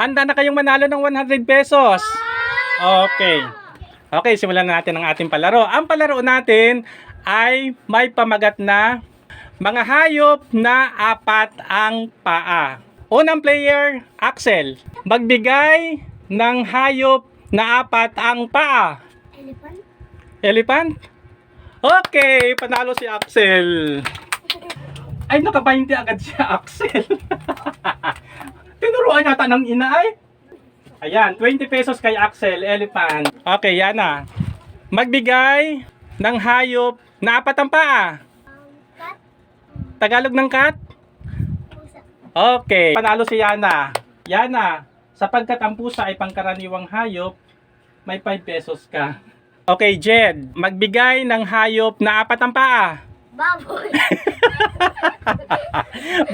Handa na kayong manalo ng 100 pesos. Okay. Okay, simulan na natin ang ating palaro. Ang palaro natin ay may pamagat na mga hayop na apat ang paa. Unang player, Axel. Magbigay ng hayop na apat ang paa. Elephant? Elephant? Okay, panalo si Axel. Ay, naka-20 agad siya, Axel. Tinuruan yata ng ina ay. Ayan, 20 pesos kay Axel, elephant. Okay, yan na. Magbigay ng hayop na apat ang paa. Tagalog ng cat? Okay. Panalo si Yana. Yana, sapagkat ang pusa ay pangkaraniwang hayop, may 5 pesos ka. Okay, Jed. Magbigay ng hayop na apat ang paa. Baboy?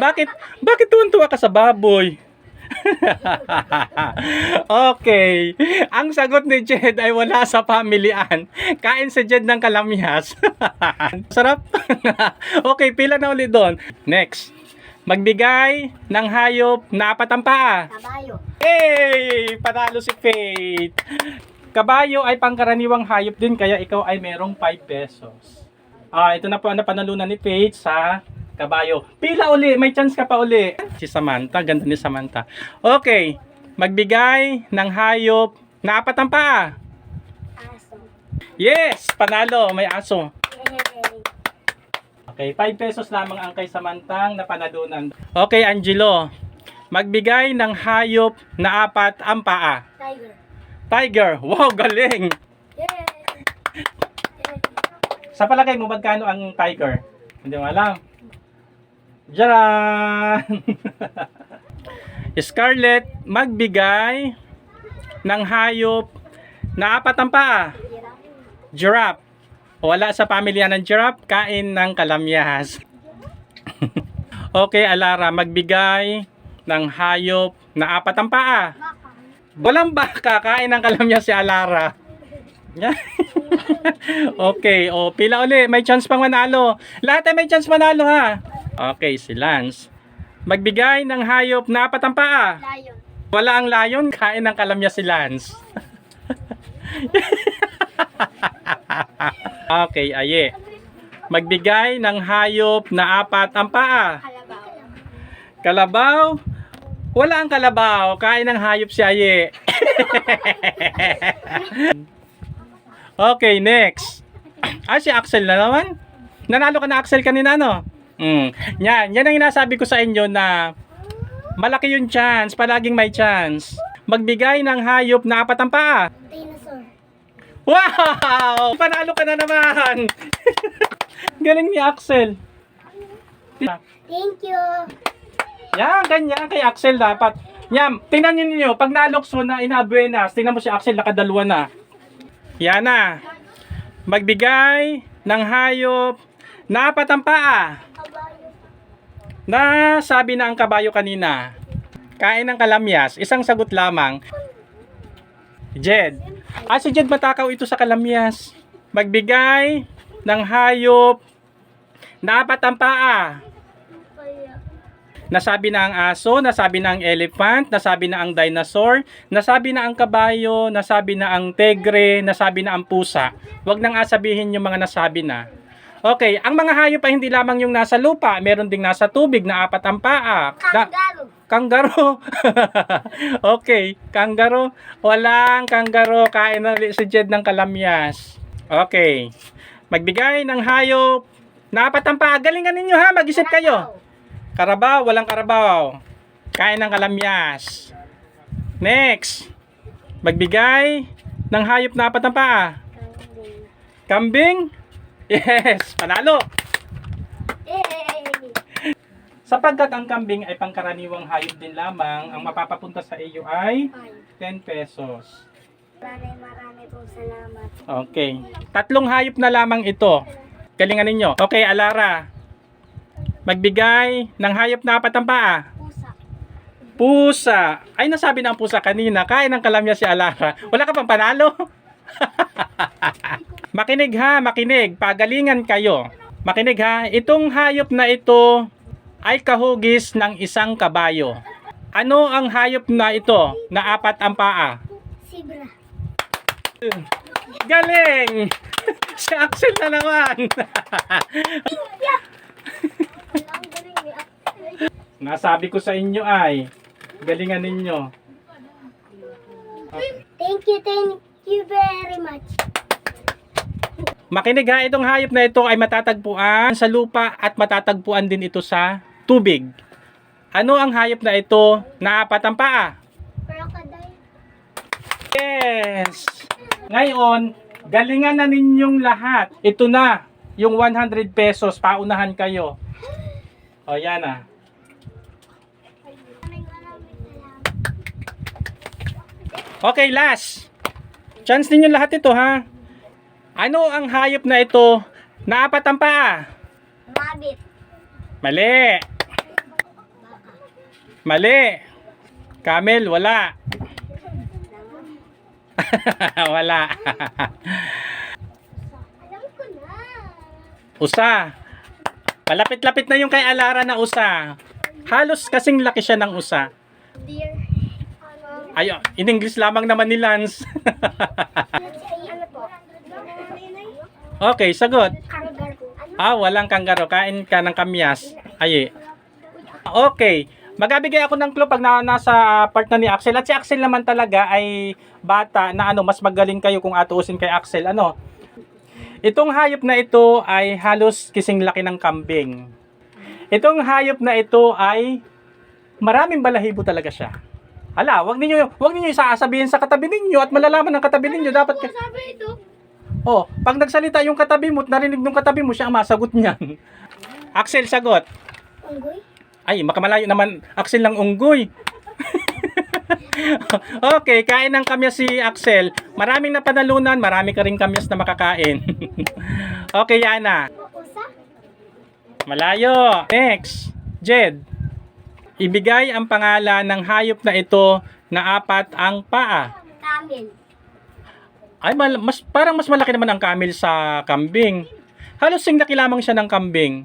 bakit bakit tuwan-tuwa ka sa baboy? Okay. Ang sagot ni Jed ay wala sa pamilian. Kain si Jed ng kalamyas. Sarap. okay, pila na ulit doon. Next. Magbigay ng hayop na apat ang paa. Kabayo? Hey! Panalo si Faith. Kabayo ay pangkaraniwang hayop din kaya ikaw ay merong 5 pesos. Ah, ito na po ang napanalunan ni Faith sa kabayo. Pila uli, may chance ka pa uli. Si Samantha, ganda ni Samantha. Okay, magbigay ng hayop na apat ang paa. Aso? Yes, panalo, may aso. Okay, 5 pesos lamang ang kay Samantang napanalunan. Okay, Angelo. Magbigay ng hayop na apat ang paa. Tiger? Tiger. Wow, galing. Yay! Sa palagay mo, magkano ang tiger? Hindi mo alam. Diyan! Scarlett, magbigay ng hayop na apat ang paa. Giraffe. Wala sa pamilya ng giraffe, kain ng kalamyas. okay, Alara, magbigay ng hayop na apat ang paa. Walang baka, kain ng kalamyas si Alara. Okay, o pila uli, may chance pang manalo. Lahat ay may chance manalo ha. Okay, si Lance. Magbigay ng hayop na apat ang paa. Lion? Wala ang layon, kain ng kalamya si Lance. okay, aye. Magbigay ng hayop na apat ang paa. Kalabaw? Kalabaw? Wala ang kalabaw, kain ng hayop si Aye. okay, next. Ah, si Axel na naman. Nanalo ka na Axel kanina, no? Mm. Yan, yan ang inasabi ko sa inyo na malaki yung chance, palaging may chance. Magbigay ng hayop na apat ang paa. Dinosaur? Wow! Panalo ka na naman! Galing ni Axel. Thank you! Yan, ganyan kay Axel dapat. Yan, tingnan niyo niyo, pag nalokso na inabuenas, tingnan mo si Axel nakadalwa na. Yan na. Magbigay ng hayop na apat ang paa. Na sabi na ang kabayo kanina. Kain ng kalamyas, isang sagot lamang. Jed. Ah, si Jed matakaw ito sa kalamyas. Magbigay ng hayop na apat. Kaya? Nasabi na ang aso, nasabi na ang elephant, nasabi na ang dinosaur, nasabi na ang kabayo, nasabi na ang tegre, nasabi na ang pusa. Huwag nang asabihin yung mga nasabi na. Okay, ang mga hayop ay hindi lamang yung nasa lupa, meron ding nasa tubig na apat ang paa. Kangaroo? kanggaro. okay, kanggaro. Walang kanggaro, kain na si Jed ng kalamyas. Okay. Magbigay ng hayop na apat ang paa. Galingan ninyo ha, mag-isip kayo. Karabaw, walang karabaw. Kain ng kalamyas. Next. Magbigay ng hayop na apat ang paa. Kambing? Yes, panalo. Yay! Sapagkat ang kambing ay pangkaraniwang hayop din lamang, ang mapapapunta sa iyo ay Ay, 10 pesos. Maraming marami pong salamat. Okay. Tatlong hayop na lamang ito. Galingan ninyo. Okay, Alara. Magbigay ng hayop na apat ang paa. Pusa? Pusa. Ay, nasabi na ang pusa kanina. Kain ng kalamya si Alara. Wala ka pang panalo? makinig ha, makinig. Pagalingan kayo. Makinig ha. Itong hayop na ito ay kahugis ng isang kabayo. Ano ang hayop na ito na apat ang paa? Sibra. Galing! si Axel na naman! Nasabi ko sa inyo ay, galingan ninyo. Thank you, thank you very much. Makinig ha, itong hayop na ito ay matatagpuan sa lupa at matatagpuan din ito sa tubig. Ano ang hayop na ito na apat ang paa? Crocodile. Yes! Ngayon, galingan na ninyong lahat. Ito na, yung 100 pesos, paunahan kayo. O yan ah. Okay, last. Chance ninyo lahat ito ha. Ano ang hayop na ito na apat ang paa? Rabbit. Mali. Mali. Camel, wala. wala. Usa. Malapit-lapit na yung kay Alara na usa. Halos kasing laki siya ng usa. Deer. Ano? Ay, in English lamang naman ni Lance. ano okay, sagot. Kangaroo. Ano? Ah, walang kanggaro. Kain ka ng kamyas. Ay. Okay. Magabigay ako ng clue pag na, nasa part na ni Axel. At si Axel naman talaga ay bata na ano, mas magaling kayo kung atuusin kay Axel. Ano? Itong hayop na ito ay halos kising laki ng kambing. Itong hayop na ito ay maraming balahibo talaga siya. Hala, wag niyo wag niyo isasabihin sa katabi ninyo at malalaman ng katabi ninyo dapat ka- Sabi ito. Oh, pag nagsalita yung katabi mo narinig ng katabi mo, siya ang masagot niyan. Axel, sagot. Unggoy? Ay, makamalayo naman. Axel ng unggoy. okay, kain ng kamyas si Axel. Maraming napanalunan, marami ka rin kamyas na makakain. okay, Yana. Malayo. Next. Jed. Ibigay ang pangalan ng hayop na ito na apat ang paa. Camel. Ay, mal- mas, parang mas malaki naman ang camel sa kambing. Halos sing nakilamang siya ng kambing.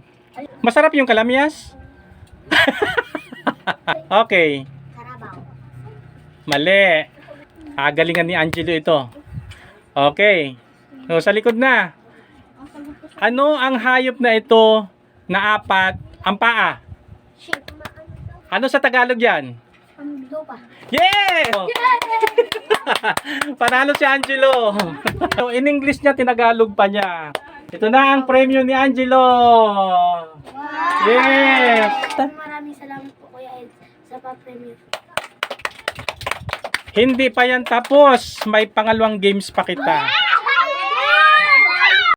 Masarap yung kalamyas? okay. Mali. Agalingan ni Angelo ito. Okay. So, sa likod na. Ano ang hayop na ito na apat ang paa? Ano sa Tagalog yan? Ang lupa. Yeah! Panalo si Angelo. so, in English niya, tinagalog pa niya. Ito na ang premyo ni Angelo. Yes! Maraming salamat po Kuya Ed sa pa-premiere. Hindi pa yan tapos. May pangalawang games pa kita.